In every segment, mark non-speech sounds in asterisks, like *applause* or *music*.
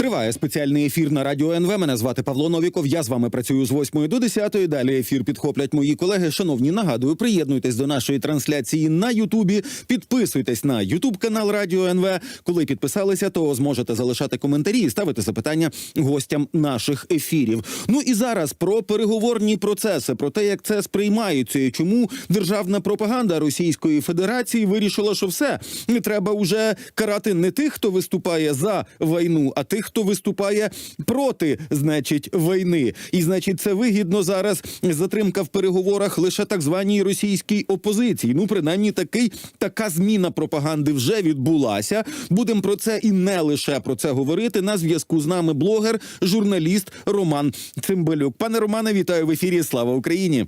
Триває спеціальний ефір на радіо НВ. Мене звати Павло Новіков. Я з вами працюю з 8 до 10. Далі ефір підхоплять мої колеги. Шановні, нагадую, приєднуйтесь до нашої трансляції на Ютубі. Підписуйтесь на Ютуб канал Радіо НВ. Коли підписалися, то зможете залишати коментарі і ставити запитання гостям наших ефірів. Ну і зараз про переговорні процеси, про те, як це сприймаються, і чому державна пропаганда Російської Федерації вирішила, що все треба уже карати не тих, хто виступає за війну, а тих, хто виступає проти, значить, війни. І значить, це вигідно зараз. Затримка в переговорах лише так званій російській опозиції. Ну, принаймні, такий така зміна пропаганди вже відбулася. Будемо про це і не лише про це говорити. На зв'язку з нами блогер, журналіст Роман Цимбалюк. Пане Романе, вітаю в ефірі. Слава Україні!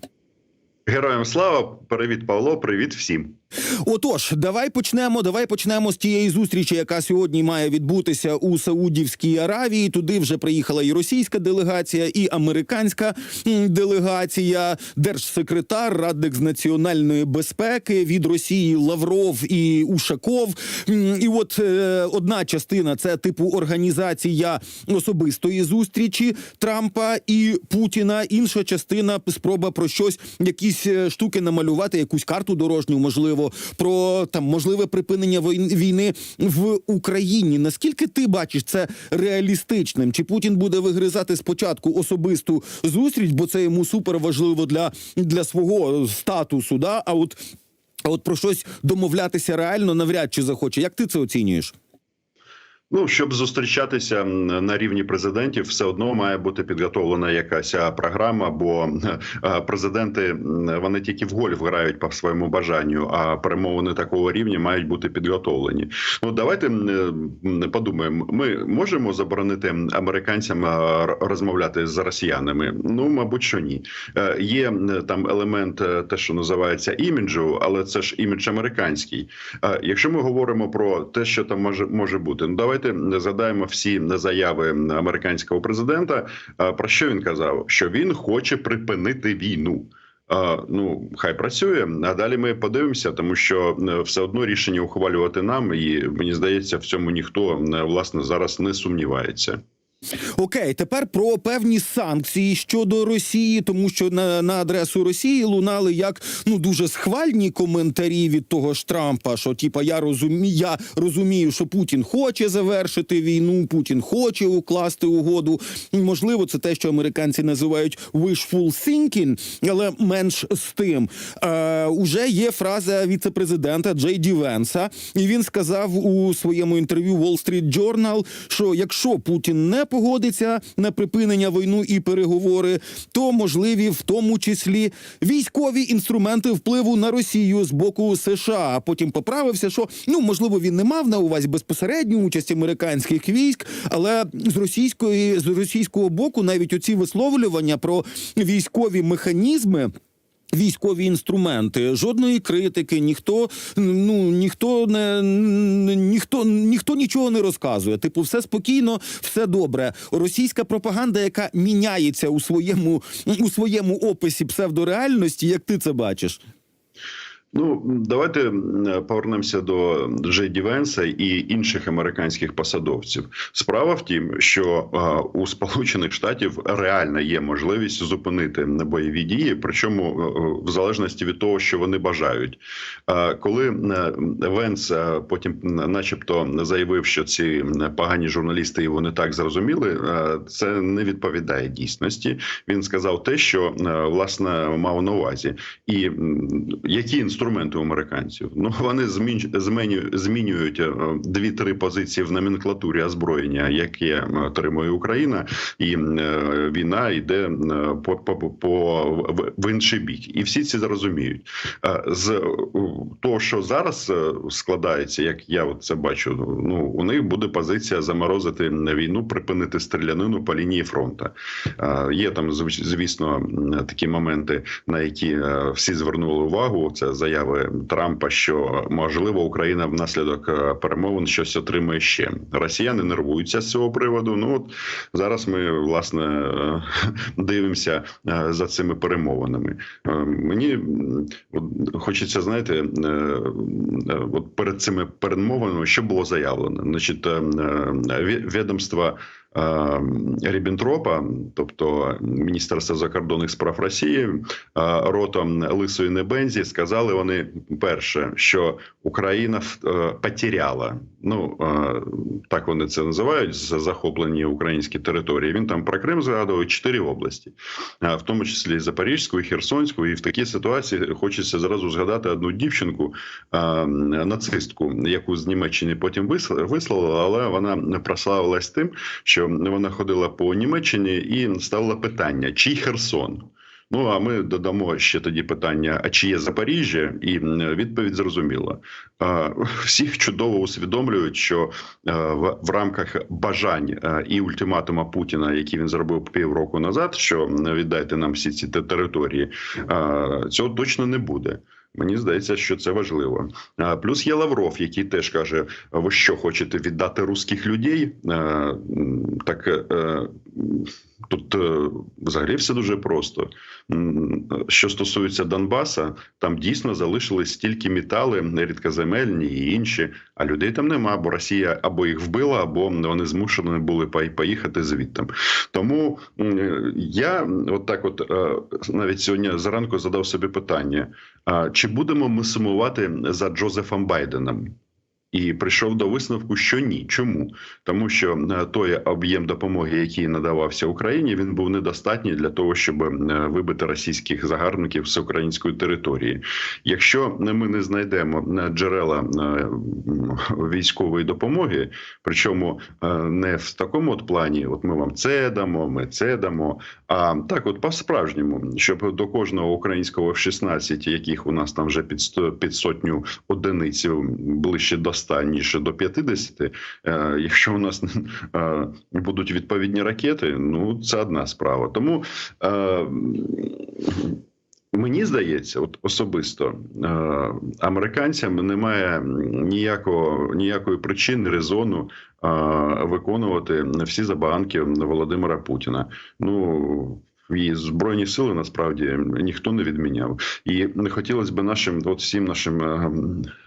Героям слава, привіт, Павло, привіт всім. Отож, давай почнемо. Давай почнемо з тієї зустрічі, яка сьогодні має відбутися у Саудівській Аравії. Туди вже приїхала і російська делегація, і американська делегація, держсекретар, радник з національної безпеки від Росії Лавров і Ушаков. І от е, одна частина це типу організація особистої зустрічі Трампа і Путіна. Інша частина спроба про щось, якісь е, штуки намалювати, якусь карту дорожню, можливо, про там можливе припинення війни в Україні. Наскільки ти бачиш це реалістичним? Чи Путін буде вигризати спочатку особисту зустріч, бо це йому супер важливо для, для свого статусу? Да? А от а от про щось домовлятися реально навряд чи захоче. Як ти це оцінюєш? Ну щоб зустрічатися на рівні президентів, все одно має бути підготовлена якась програма, бо президенти вони тільки в гольф грають по своєму бажанню, а перемовини такого рівня мають бути підготовлені. Ну давайте подумаємо. Ми можемо заборонити американцям розмовляти з росіянами? Ну мабуть, що ні. Е, Є там елемент, е, те, що називається іміджу, але це ж імідж американський. А Якщо ми говоримо про те, що там може може бути, ну давайте згадаємо всі заяви американського президента. Про що він казав? Що він хоче припинити війну. Ну, хай працює. А далі ми подивимося, тому що е, все одно рішення ухвалювати нам, і мені здається, в цьому ніхто е, власне зараз не сумнівається. Окей, тепер про певні санкції щодо Росії, тому що на, на адресу Росії лунали як ну дуже схвальні коментарі від того ж Трампа, що типа я розумію, я розумію, що Путін хоче завершити війну, Путін хоче укласти угоду. Можливо, це те, що американці називають wishful thinking, але менш з тим. Е, уже є фраза віце-президента Джей Ді Венса, і він сказав у своєму інтерв'ю Wall Street Journal, що якщо Путін не погодиться на припинення війну і переговори, то можливі в тому числі військові інструменти впливу на Росію з боку США. А потім поправився, що ну можливо він не мав на увазі безпосередню участь американських військ, але з російської з російського боку навіть оці висловлювання про військові механізми. Військові інструменти, жодної критики, ніхто ну ніхто не ніхто ніхто нічого не розказує. Типу, все спокійно, все добре. Російська пропаганда, яка міняється у своєму у своєму описі псевдореальності, як ти це бачиш? Ну давайте повернемося до Джей Ді Венса і інших американських посадовців. Справа в тім, що а, у Сполучених Штатів реально є можливість зупинити бойові дії, причому е, в залежності від того, що вони бажають. Коли е, Венс е, потім, начебто, заявив, що ці погані журналісти його не так зрозуміли, е, це не відповідає дійсності. Він сказав те, що е, власне мав на увазі, і які інструменти у американців? Ну вони змінюють е, дві-три позиції в номенклатурі озброєння, яке отримує Україна, і е, війна йде е, по, по, по в- інший бік, і всі ці зрозуміють. З того, що зараз складається, як я це бачу, ну у них буде позиція заморозити війну, припинити стрілянину по лінії фронту. Є там зв- звісно такі моменти, на які всі звернули увагу. Це заяви Трампа, що можливо Україна внаслідок е, перемовин щось отримає ще. Росіяни нервуються з цього приводу. Ну от зараз ми власне е, *laughs* дивимося е, за цими перемовинами. Мені хочеться знаєте, от перед цими перемовинами, що було заявлено, значить, ві- відомства Ріббентропа, тобто Міністерства закордонних справ Росії, е, ротом Лисої Небензі, сказали вони перше, що Україна е, потеряла. Ну е, так вони це називають за захоплені українські території. Він там про Крим згадував чотири області, в тому числі і Запорізьку, і Херсонську. І в такій ситуації хочеться зразу згадати одну дівчинку, нацистку, яку з Німеччини потім висла- вислали, але вона прославилась тим, що вона ходила по Німеччині і ставила питання: чий Херсон? Ну а ми додамо ще тоді питання: а чи є Запоріжжя? І відповідь зрозуміла. Всіх чудово усвідомлюють, що е, в, в рамках бажань е, і ультиматума Путіна, який він зробив півроку назад, що віддайте нам всі ці території, е, цього точно не буде. Мені здається, що це важливо. Плюс є Лавров, який теж каже: ви що хочете віддати русських людей? Так е, тут е, взагалі все дуже просто. Що стосується Донбаса, там дійсно залишились стільки метали, рідкоземельні і інші, а людей там нема, бо Росія або їх вбила, або вони змушені були поїхати звідти. Тому я от так, от е, навіть сьогодні зранку задав собі питання: чи будемо ми сумувати за Джозефом Байденом? І прийшов до висновку, що ні. Чому? Тому що е, той об'єм допомоги, який надавався Україні, він був недостатній для того, щоб е, вибити російських загарбників з української території. Якщо ми не знайдемо е, джерела військової допомоги, причому не в такому от плані, от ми вам це дамо, ми це дамо. А так, от по-справжньому, щоб до кожного українського F-16, яких у нас там вже під під сотню одиниць ближче до 100, ніж до 50, е, якщо у нас *laughs* е, будуть відповідні ракети, ну це одна справа. Тому е, Мені здається, от особисто американцям немає ніякого ніякої причини резону виконувати всі забаганки Володимира Путіна. Ну і збройні сили насправді ніхто не відміняв. І не хотілося б нашим, от всім нашим е,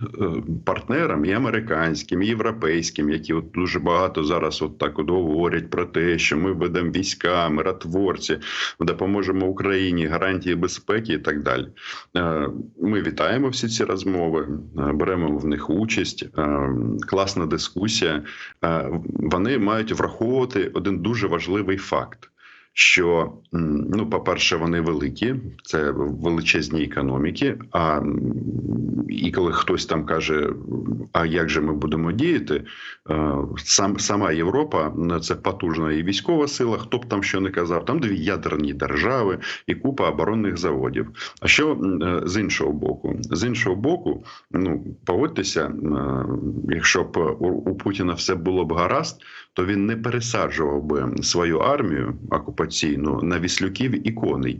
е, партнерам, і американським, і європейським, які от дуже багато зараз от так от говорять про те, що ми ведемо війська, миротворці, допоможемо Україні, гарантії безпеки і так далі. Е, Ми вітаємо всі ці розмови, беремо в них участь. Класна дискусія. Вони мають враховувати один дуже важливий факт. Що ну, по-перше, вони великі, це величезні економіки. А і коли хтось там каже, а як же ми будемо діяти, е, сам сама Європа м, це потужна і військова сила. Хто б там що не казав, там дві ядерні держави і купа оборонних заводів. А що е, з іншого боку? З іншого боку, ну погодьтеся, е, якщо б у, Путіна все було б гаразд, то він не пересаджував би свою армію окупаційну на віслюків і коней.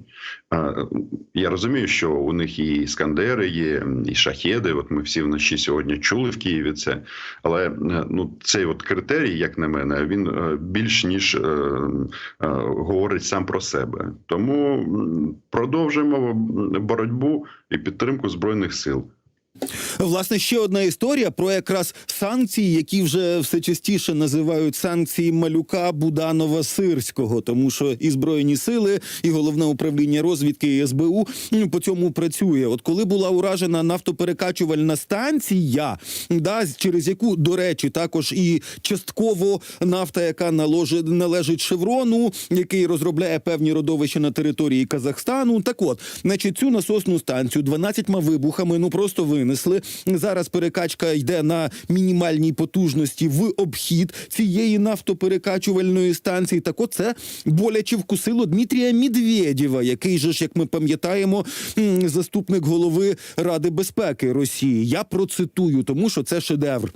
Е, Я розумію, що у них і іскандери є, і шахеди. От ми всі вночі сьогодні чули в Києві це. Але е, ну цей от критерій, як на мене, він е, більш ніж е, е, говорить сам про себе. Тому продовжуємо боротьбу і підтримку збройних сил. Власне, ще одна історія про якраз санкції, які вже все частіше називають санкції малюка Буданова Сирського, тому що і збройні сили, і головне управління розвідки і СБУ ну, по цьому працює. От коли була уражена нафтоперекачувальна станція, да, через яку, до речі, також і частково нафта, яка наложи- належить Шеврону, який розробляє певні родовища на території Казахстану. Так от, значить, цю насосну станцію 12 вибухами ну просто винесли. Зараз перекачка йде на мінімальній потужності в обхід цієї нафтоперекачувальної станції. Так оце це боляче вкусило Дмитрія Медведєва, який же ж, як ми пам'ятаємо, заступник голови Ради безпеки Росії. Я процитую, тому що це шедевр.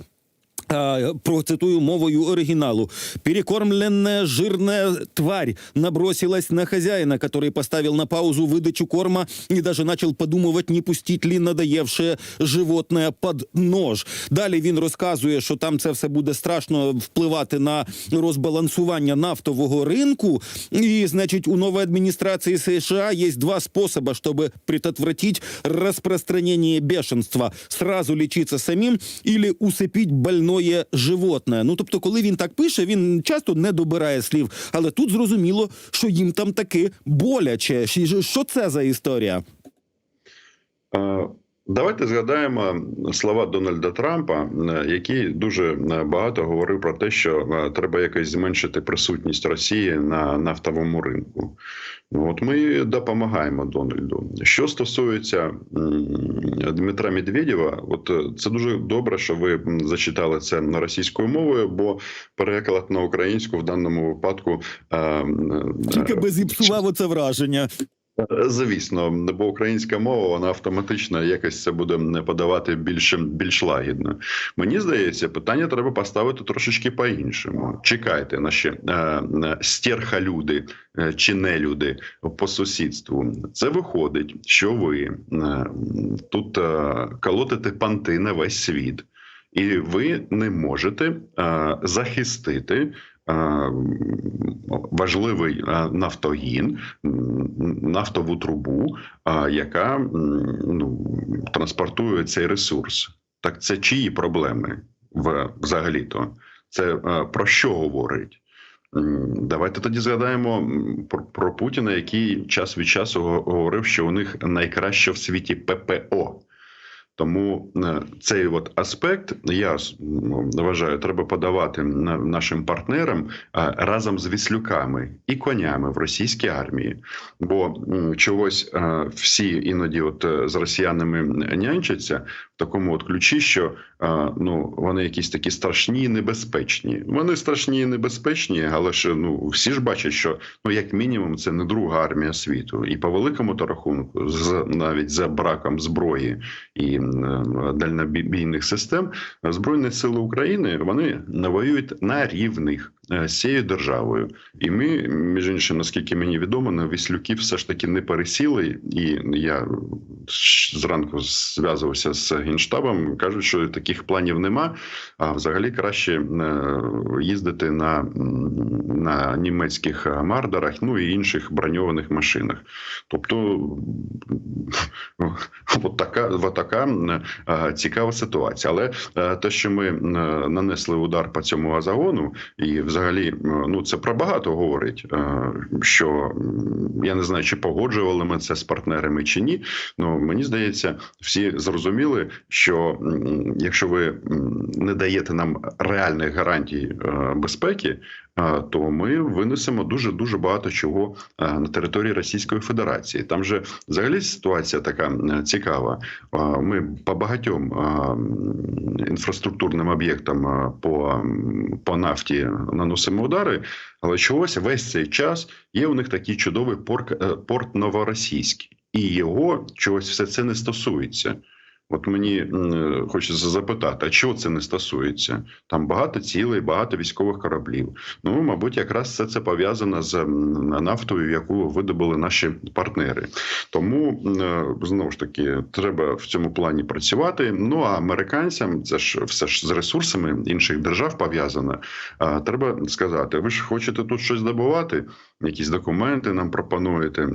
А, Процитую мовою оригиналу. Перекормленная жирная тварь набросилась на хозяина, который поставил на паузу выдачу корма и даже начал подумывать, не пустить ли надоевшее животное под нож. Далі він розказує, що там це все буде страшно впливати на розбалансування нафтового ринку. І, значить, у новой администрации США есть два способа, чтобы предотвратить распространение бешенства. Сразу лечиться самим или усыпить больной второе животне. Ну тобто, коли він так пише, він часто не добирає слів, але тут зрозуміло, що їм там таки боляче. Що це за історія? Е, Давайте згадаємо слова Дональда Трампа, е, який дуже е, багато говорив про те, що е, треба якось зменшити присутність Росії на нафтовому ринку. Ну, От ми допомагаємо Дональду. Що стосується Дмитра Медведєва, от е, це дуже добре, що ви зачитали це на російською мовою, бо переклад на українську в даному випадку е, Тільки е, би зіпсував оце враження. Звісно, бо українська мова вона автоматично якось це буде не подавати більш, більш лагідно. Мені здається, питання треба поставити трошечки по-іншому. Чекайте, наші е, е, стерхалюди е, чи нелюди по сусідству. Це виходить, що ви е, тут колотите панти на весь світ, і ви не можете е, захистити. Е, Важливий е, нафтогін, нафтову трубу, яка ну, транспортує цей ресурс. Так це чиї проблеми взагалі-то? Це е, про що говорить? Давайте тоді згадаємо про Путіна, який час від часу говорив, що у них найкраще в світі ППО. Тому е, цей от аспект я вважаю, треба подавати на- нашим партнерам е, разом з віслюками і конями в російській армії. Бо чогось е, всі іноді, от з росіянами нянчаться такому от ключі, що е, ну вони якісь такі страшні і небезпечні. Вони страшні і небезпечні, але ж ну всі ж бачать, що ну як мінімум це не друга армія світу, і по великому то рахунку, з навіть за браком зброї і е, дальнобійних систем, збройні сили України вони воюють на рівних з цією державою. І ми, між іншим, наскільки мені відомо, на віслюків все ж таки не пересіли. І я зранку зв'язувався з генштабом. кажуть, що таких планів нема. А взагалі краще е, їздити на, на німецьких мардерах, ну і інших броньованих машинах. Тобто, *laughs* от така, от така е, цікава ситуація. Але е, те, що ми е, нанесли удар по цьому азагону, і взагалі, е, ну це про багато говорить. е, Що я не знаю, чи погоджували ми це з партнерами чи ні. Ну мені здається, всі зрозуміли, що якщо ви не даєте нам реальних гарантій е, безпеки. То ми винесемо дуже дуже багато чого е, на території Російської Федерації. Там же взагалі ситуація така е, цікава. Ми по багатьом інфраструктурним об'єктам по, по нафті наносимо удари, але чогось весь цей час є у них такий чудовий порт, е, порт Новоросійський, і його чогось все це не стосується. От мені хочеться запитати, а чого це не стосується? Там багато цілей, багато військових кораблів. Ну, мабуть, якраз все це пов'язано з нафтою, яку видобули наші партнери. Тому е, знову ж таки треба в цьому плані працювати. Ну а американцям це ж все ж з ресурсами інших держав пов'язано. Треба сказати: ви ж хочете тут щось добувати? Якісь документи нам пропонуєте. Е,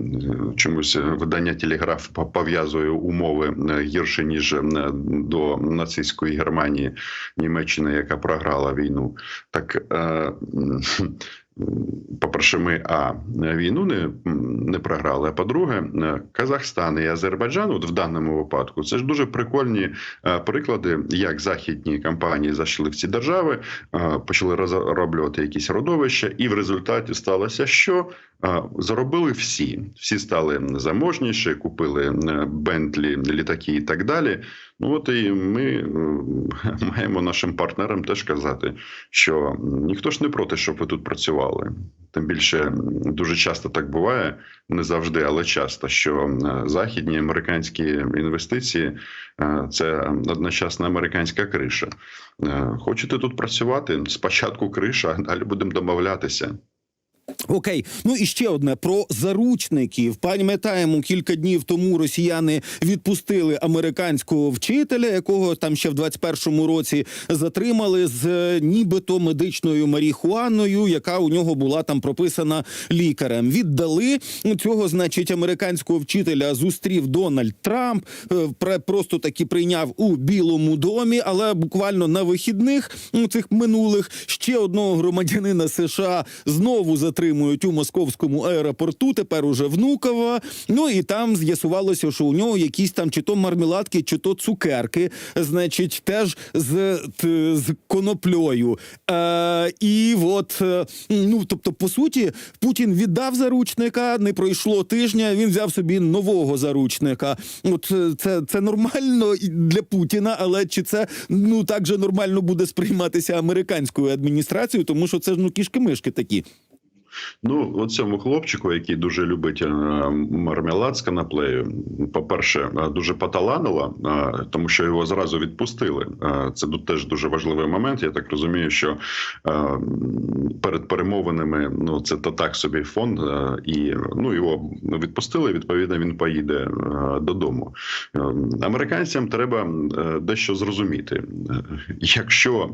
Чомусь видання Телеграф пов'язує умови е, гірше ніж е, до нацистської Германії, Німеччини, яка програла війну. Так е, по-перше, ми а війну не, не програли. А по-друге, Казахстан і Азербайджан, от в даному випадку, це ж дуже прикольні е, приклади, як західні компанії зайшли в ці держави, е, почали розроблювати якісь родовища, і в результаті сталося, що е, заробили всі. Всі стали заможніші, купили Бентлі, літаки і так далі. Ну от і ми е, *laughs* маємо нашим партнерам теж казати, що ніхто ж не проти, щоб ви тут працювали. Тим більше дуже часто так буває, не завжди, але часто, що західні американські інвестиції е, це одночасна американська криша. Е, Хочете тут працювати? Спочатку криша, а далі будемо домовлятися. Окей, ну і ще одне про заручників. Пам'ятаємо, кілька днів тому росіяни відпустили американського вчителя, якого там ще в 21-му році затримали з е, нібито медичною маріхуаною, яка у нього була там прописана лікарем. Віддали цього, значить, американського вчителя зустрів Дональд Трамп. е, Просто таки прийняв у Білому домі, але буквально на вихідних цих минулих ще одного громадянина США знову затримують у московському аеропорту. Тепер уже Внуково. Ну і там з'ясувалося, що у нього якісь там чи то мармеладки, чи то цукерки, значить, теж з, з коноплею. Е, і от, е, ну тобто, по суті, Путін віддав заручника, не пройшло тижня. Він взяв собі нового заручника. От е, це, це нормально для Путіна, але чи це ну так же нормально буде сприйматися американською адміністрацією, тому що це ж ну кішки-мишки такі. Ну, от цьому хлопчику, який дуже любить е, мармелад з канаплею, по-перше, е, дуже поталанило, е, тому що його зразу відпустили. Це теж дуже важливий момент. Я так розумію, що перед перемовинами ну це то так собі фон, і ну його відпустили. Відповідно, він поїде додому. Американцям треба дещо зрозуміти. Якщо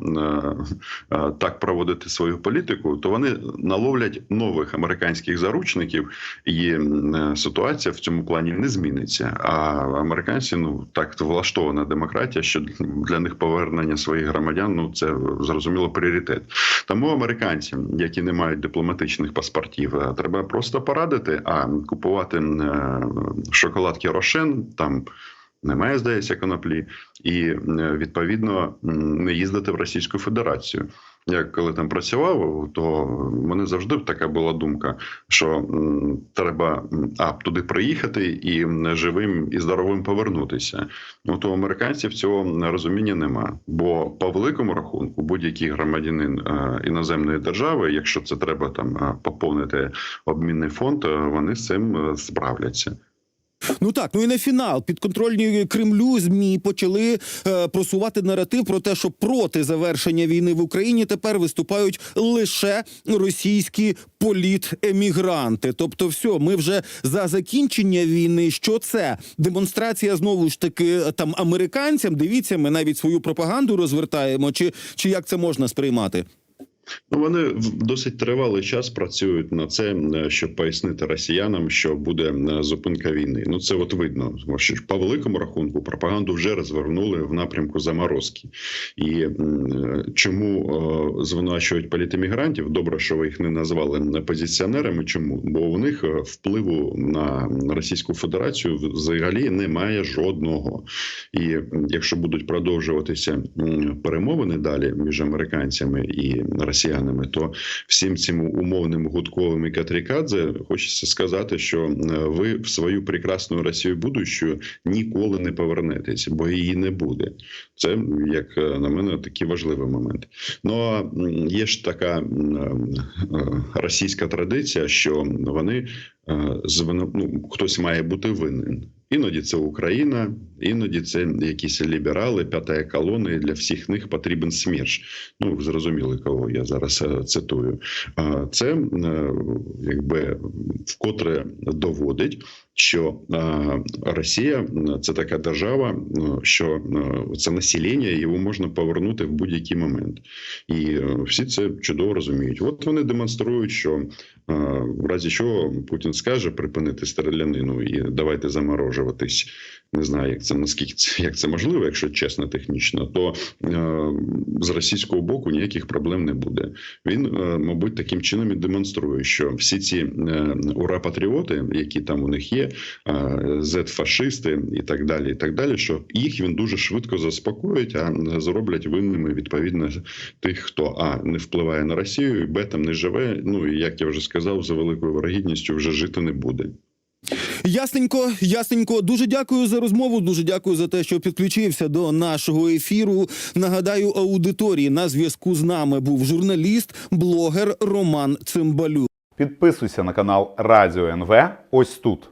так проводити свою політику, то вони наловлять нових американських заручників, і е, ситуація в цьому плані не зміниться. А американці ну так влаштована демократія, що для них повернення своїх громадян ну це зрозуміло пріоритет. Тому американцям, які не мають дипломатичних паспортів, е, треба просто порадити, а купувати е, шоколадки Рошен там. Немає, здається, коноплі, і відповідно не їздити в Російську Федерацію. Я коли там працював, то мене завжди така була думка, що треба а туди приїхати і живим і здоровим повернутися. Ну то американців цього розуміння нема. Бо по великому рахунку будь-який громадянин е, іноземної держави, якщо це треба там е, поповнити обмінний фонд, е, вони з цим справляться. Ну так, ну і на фінал підконтрольні Кремлю змі почали е, просувати наратив про те, що проти завершення війни в Україні тепер виступають лише російські політемігранти. Тобто, все, ми вже за закінчення війни. Що це? Демонстрація знову ж таки там американцям. Дивіться, ми навіть свою пропаганду розвертаємо. Чи, чи як це можна сприймати? Ну, вони досить тривалий час працюють на це, щоб пояснити росіянам, що буде зупинка війни. Ну це от видно. Тому що по великому рахунку пропаганду вже розвернули в напрямку заморозки. І е, чому е, звинувачують політемігрантів? Добре, що ви їх не назвали опозиціонерами. Чому? Бо у них е, впливу на Російську Федерацію взагалі немає жодного. І якщо будуть продовжуватися перемовини далі між американцями і росіянами, то всім цим умовним гудковим і Катрікадзе хочеться сказати, що е, ви в свою прекрасну Росію будущу ніколи не повернетесь, бо її не буде. Це як е, на мене такий важливий момент. Ну а є ж така е, російська традиція, що вони ну, хтось має бути винен. Іноді це Україна, іноді це якісь ліберали, п'ята колона, і для всіх них потрібен СМЕРШ. Ну, зрозуміли, кого я зараз е, цитую. Це е, якби вкотре доводить, що е, Росія це така держава, що це населення, його можна повернути в будь-який момент. І всі це чудово розуміють. От вони демонструють, що в разі чого Путін скаже припинити стрілянину і давайте заморожуватись. Не знаю, як це наскільки це як це можливо, якщо чесно, технічно, то е, з російського боку ніяких проблем не буде. Він, е, мабуть, таким чином і демонструє, що всі ці е, ура-патріоти, які там у них є, е, зет-фашисти і так далі, і так далі, що їх він дуже швидко заспокоїть, а зроблять винними відповідно тих, хто а не впливає на Росію, і б там не живе. Ну і як я вже сказав, за великою вирогідністю вже жити не буде. Ясненько, ясненько. Дуже дякую за розмову. Дуже дякую за те, що підключився до нашого ефіру. Нагадаю, аудиторії на зв'язку з нами був журналіст, блогер Роман Цимбалюк. Підписуйся на канал Радіо НВ ось тут.